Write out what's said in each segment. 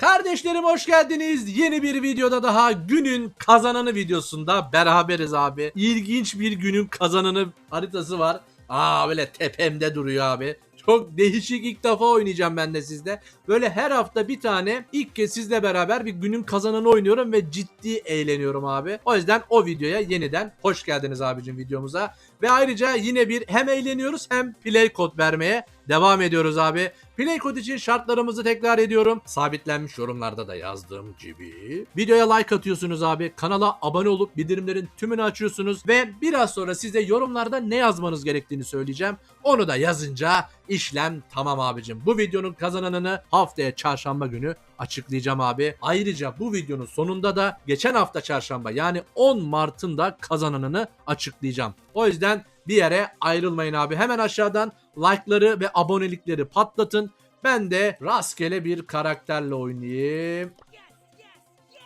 Kardeşlerim hoş geldiniz. Yeni bir videoda daha günün kazananı videosunda beraberiz abi. İlginç bir günün kazananı haritası var. Aa böyle tepemde duruyor abi. Çok değişik ilk defa oynayacağım ben de sizde. Böyle her hafta bir tane ilk kez sizle beraber bir günün kazananı oynuyorum ve ciddi eğleniyorum abi. O yüzden o videoya yeniden hoş geldiniz abicim videomuza. Ve ayrıca yine bir hem eğleniyoruz hem play kod vermeye devam ediyoruz abi. Play kod için şartlarımızı tekrar ediyorum. Sabitlenmiş yorumlarda da yazdığım gibi. Videoya like atıyorsunuz abi. Kanala abone olup bildirimlerin tümünü açıyorsunuz. Ve biraz sonra size yorumlarda ne yazmanız gerektiğini söyleyeceğim. Onu da yazınca işlem tamam abicim. Bu videonun kazananını haftaya çarşamba günü açıklayacağım abi. Ayrıca bu videonun sonunda da geçen hafta çarşamba yani 10 Mart'ın da kazananını açıklayacağım. O yüzden bir yere ayrılmayın abi. Hemen aşağıdan like'ları ve abonelikleri patlatın. Ben de rastgele bir karakterle oynayayım.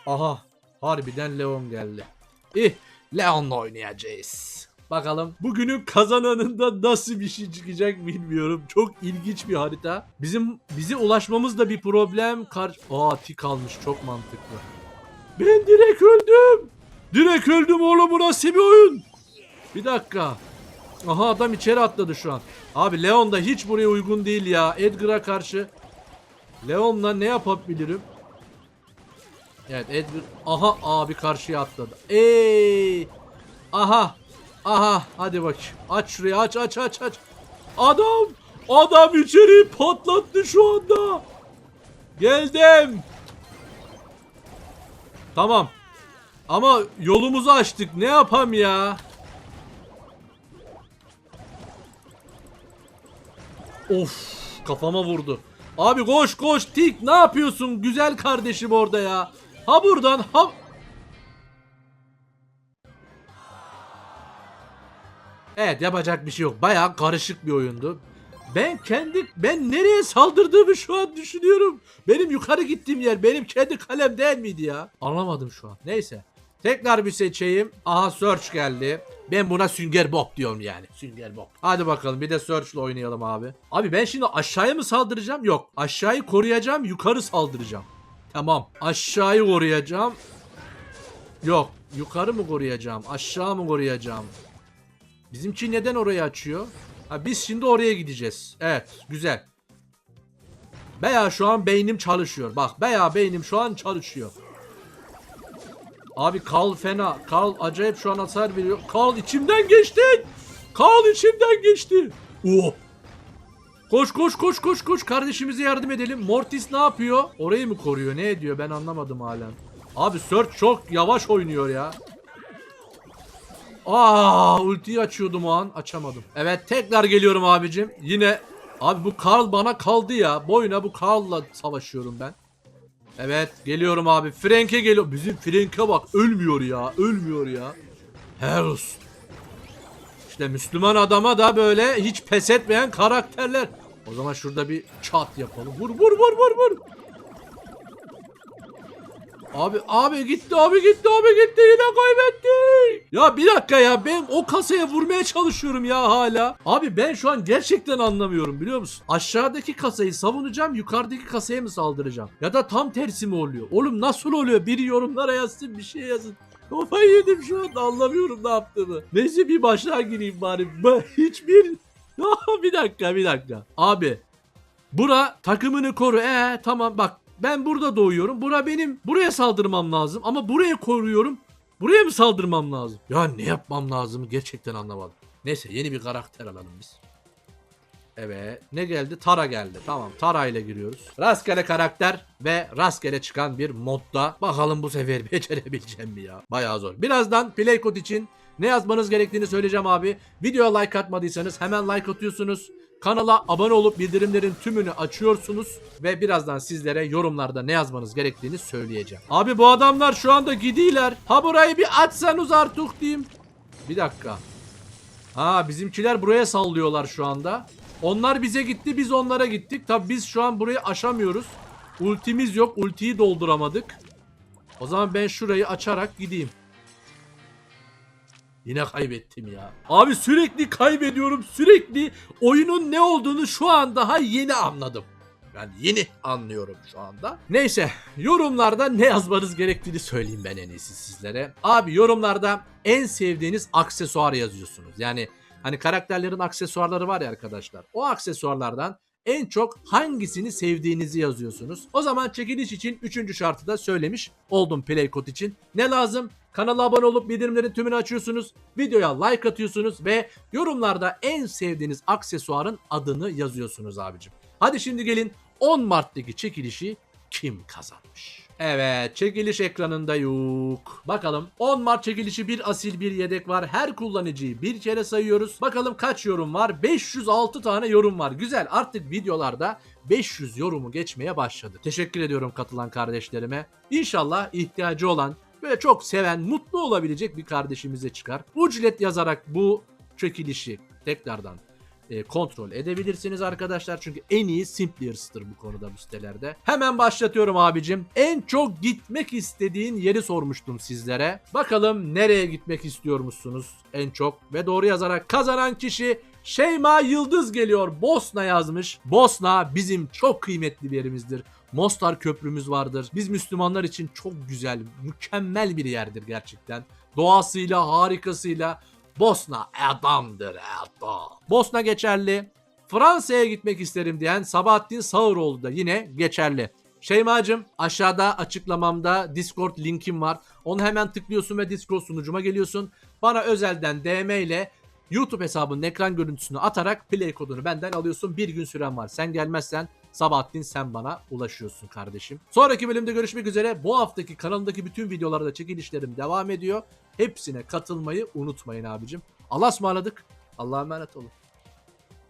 Aha harbiden Leon geldi. İh Leon'la oynayacağız. Bakalım bugünün kazananında nasıl bir şey çıkacak bilmiyorum. Çok ilginç bir harita. Bizim bize ulaşmamız da bir problem. Kar Aa tik almış çok mantıklı. Ben direkt öldüm. Direkt öldüm oğlum bu nasıl bir oyun? Bir dakika. Aha adam içeri atladı şu an. Abi Leon da hiç buraya uygun değil ya. Edgar'a karşı. Leon'la ne yapabilirim? Evet Edgar. Aha abi karşıya atladı. Ey. Aha. Aha hadi bak. Aç şurayı aç aç aç aç. Adam. Adam içeri patlattı şu anda. Geldim. Tamam. Ama yolumuzu açtık. Ne yapam ya? Of kafama vurdu. Abi koş koş tik ne yapıyorsun güzel kardeşim orada ya. Ha buradan ha... Evet yapacak bir şey yok. Bayağı karışık bir oyundu. Ben kendi ben nereye saldırdığımı şu an düşünüyorum. Benim yukarı gittiğim yer benim kendi kalem değil miydi ya? Anlamadım şu an. Neyse. Tekrar bir seçeyim. Aha search geldi. Ben buna sünger bob diyorum yani. Sünger bob. Hadi bakalım bir de search ile oynayalım abi. Abi ben şimdi aşağıya mı saldıracağım? Yok. Aşağıyı koruyacağım. Yukarı saldıracağım. Tamam. Aşağıyı koruyacağım. Yok. Yukarı mı koruyacağım? Aşağı mı koruyacağım? Bizimki neden orayı açıyor? Ha, biz şimdi oraya gideceğiz. Evet. Güzel. Beya şu an beynim çalışıyor. Bak beya beynim şu an çalışıyor. Abi Kal fena. Kal acayip şu an hasar veriyor. Kal içimden geçti. Kal içimden geçti. Oh. Koş koş koş koş koş kardeşimize yardım edelim. Mortis ne yapıyor? Orayı mı koruyor? Ne ediyor? Ben anlamadım halen. Abi Search çok yavaş oynuyor ya. Aa, ultiyi açıyordum o an. Açamadım. Evet tekrar geliyorum abicim. Yine abi bu Karl bana kaldı ya. Boyuna bu Karl'la savaşıyorum ben. Evet geliyorum abi. Frank'e geliyor. Bizim Frank'e bak ölmüyor ya. Ölmüyor ya. Hells. İşte Müslüman adama da böyle hiç pes etmeyen karakterler. O zaman şurada bir çat yapalım. Vur vur vur vur vur. Abi abi gitti abi gitti abi gitti yine kaybettik. Ya bir dakika ya ben o kasaya vurmaya çalışıyorum ya hala. Abi ben şu an gerçekten anlamıyorum biliyor musun? Aşağıdaki kasayı savunacağım yukarıdaki kasaya mı saldıracağım? Ya da tam tersi mi oluyor? Oğlum nasıl oluyor? Biri yorumlara yazsın bir şey yazın. Kafayı yedim şu anda anlamıyorum ne yaptığımı. Neyse bir başlığa gireyim bari. Ben hiçbir... bir dakika bir dakika. Abi Bura takımını koru. Ee tamam bak ben burada doğuyorum. Bura benim. Buraya saldırmam lazım. Ama buraya koruyorum. Buraya mı saldırmam lazım? Ya ne yapmam lazım gerçekten anlamadım. Neyse yeni bir karakter alalım biz. Evet. Ne geldi? Tara geldi. Tamam. Tara ile giriyoruz. Rastgele karakter ve rastgele çıkan bir modda. Bakalım bu sefer becerebileceğim mi ya? Bayağı zor. Birazdan play code için ne yazmanız gerektiğini söyleyeceğim abi. Videoya like atmadıysanız hemen like atıyorsunuz. Kanala abone olup bildirimlerin tümünü açıyorsunuz ve birazdan sizlere yorumlarda ne yazmanız gerektiğini söyleyeceğim. Abi bu adamlar şu anda gidiyorlar. Ha burayı bir açsanız artık diyeyim. Bir dakika. Ha bizimkiler buraya sallıyorlar şu anda. Onlar bize gitti biz onlara gittik. Tabi biz şu an burayı aşamıyoruz. Ultimiz yok. Ultiyi dolduramadık. O zaman ben şurayı açarak gideyim. Yine kaybettim ya. Abi sürekli kaybediyorum. Sürekli oyunun ne olduğunu şu an daha yeni anladım. Ben yeni anlıyorum şu anda. Neyse yorumlarda ne yazmanız gerektiğini söyleyeyim ben en iyisi sizlere. Abi yorumlarda en sevdiğiniz aksesuar yazıyorsunuz. Yani hani karakterlerin aksesuarları var ya arkadaşlar. O aksesuarlardan en çok hangisini sevdiğinizi yazıyorsunuz. O zaman çekiliş için 3. şartı da söylemiş oldum Playkod için. Ne lazım? Kanala abone olup bildirimlerin tümünü açıyorsunuz. Videoya like atıyorsunuz ve yorumlarda en sevdiğiniz aksesuarın adını yazıyorsunuz abicim. Hadi şimdi gelin 10 Mart'taki çekilişi kim kazanmış? Evet çekiliş ekranında yok. Bakalım 10 Mart çekilişi bir asil bir yedek var. Her kullanıcıyı bir kere sayıyoruz. Bakalım kaç yorum var? 506 tane yorum var. Güzel artık videolarda 500 yorumu geçmeye başladı. Teşekkür ediyorum katılan kardeşlerime. İnşallah ihtiyacı olan böyle çok seven, mutlu olabilecek bir kardeşimize çıkar. Ücret yazarak bu çekilişi tekrardan e, kontrol edebilirsiniz arkadaşlar. Çünkü en iyi Simplers'tır bu konuda bu sitelerde. Hemen başlatıyorum abicim. En çok gitmek istediğin yeri sormuştum sizlere. Bakalım nereye gitmek istiyormuşsunuz en çok ve doğru yazarak kazanan kişi Şeyma Yıldız geliyor. Bosna yazmış. Bosna bizim çok kıymetli bir yerimizdir. Mostar köprümüz vardır. Biz Müslümanlar için çok güzel, mükemmel bir yerdir gerçekten. Doğasıyla, harikasıyla Bosna adamdır adam. Bosna geçerli. Fransa'ya gitmek isterim diyen Sabahattin Sağıroğlu da yine geçerli. Şeymacım aşağıda açıklamamda Discord linkim var. Onu hemen tıklıyorsun ve Discord sunucuma geliyorsun. Bana özelden DM ile YouTube hesabının ekran görüntüsünü atarak play kodunu benden alıyorsun. Bir gün süren var. Sen gelmezsen Sabahattin sen bana ulaşıyorsun kardeşim. Sonraki bölümde görüşmek üzere. Bu haftaki kanalımdaki bütün videolarda çekilişlerim devam ediyor. Hepsine katılmayı unutmayın abicim. Allah'a ısmarladık. Allah'a emanet olun.